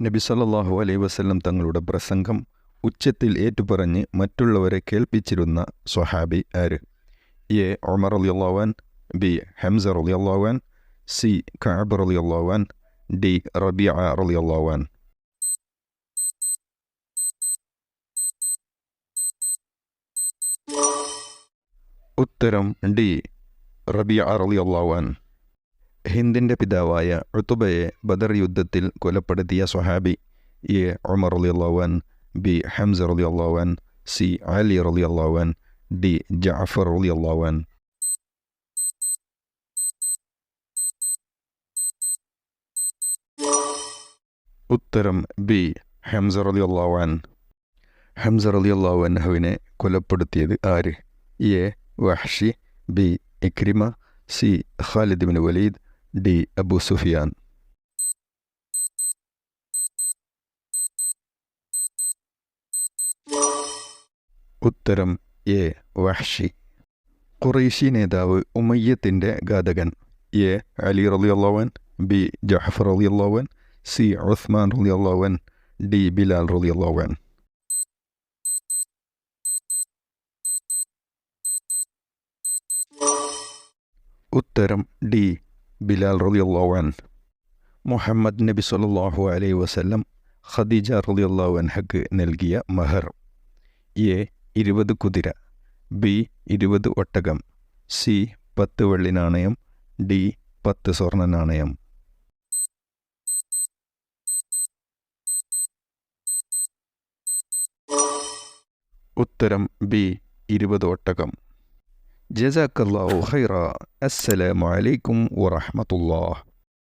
നബി സല്ലാഹു അലൈ വസല്ലം തങ്ങളുടെ പ്രസംഗം ഉച്ചത്തിൽ ഏറ്റുപറഞ്ഞ് മറ്റുള്ളവരെ കേൾപ്പിച്ചിരുന്ന സ്വഹാബി ആര്? എ. ഒമർ അലി അള്ളാൻ ബി. ഹംസർ അലി അള്ളാൻ സി. ഖാബർ അലി അള്ളാൻ ഡി. റബി അലി അള്ളാവാൻ ഉത്തരം ഡി. റബി അലി റളിയല്ലാഹുവൻ ഹിന്ദിന്റെ പിതാവായ ഉത്തുബയെ ബദർ യുദ്ധത്തിൽ കൊലപ്പെടുത്തിയ സ്വഹാബി എ ഒമർ അലി റളിയല്ലാഹുവൻ ബി ഹംസർ അലി റളിയല്ലാഹുവൻ സി അലി അലി റളിയല്ലാഹുവൻ ഡി ജാഫർ അലി റളിയല്ലാഹുവൻ ഉത്തരം ബി ഹംസർ അലി റളിയല്ലാഹുവൻ ഹംസർ അലി അള്ളാഹുവിനെ കൊലപ്പെടുത്തിയത് ആര്? A Wahshi B Ikrima C Khalid bin Walid D Abu Sufyan ഉത്തരം എ വഹ്ഷി. ഖുറൈശി നേതാവ് ഉമയ്യത്തിന്റെ ഘാതകൻ. എ അലി റളിയല്ലാവൻ ബി ജഹഫർ റളിയല്ലാവൻ സി ഉസ്മാൻ റളിയല്ലാവൻ ഡി ബിലാൽ റളിയല്ലാവൻ ഉത്തരം ഡി ബിലാൽ റളിയല്ലാവൻ മുഹമ്മദ് നബി സല്ലാഹു അലൈ വസല്ലം ഖദീജ റളിയല്ലാഹു അൻഹക്ക് നൽകിയ മഹർ. എ ഇരുപത് കുതിര. ബി ഇരുപത് ഒട്ടകം. സി പത്ത് വെള്ളി നാണയം. ഡി പത്ത് സ്വർണ നാണയം. ഉത്തരം ബി ഇരുപത് ഒട്ടകം. جزاك الله خيرا. السلام عليكم ورحمة الله.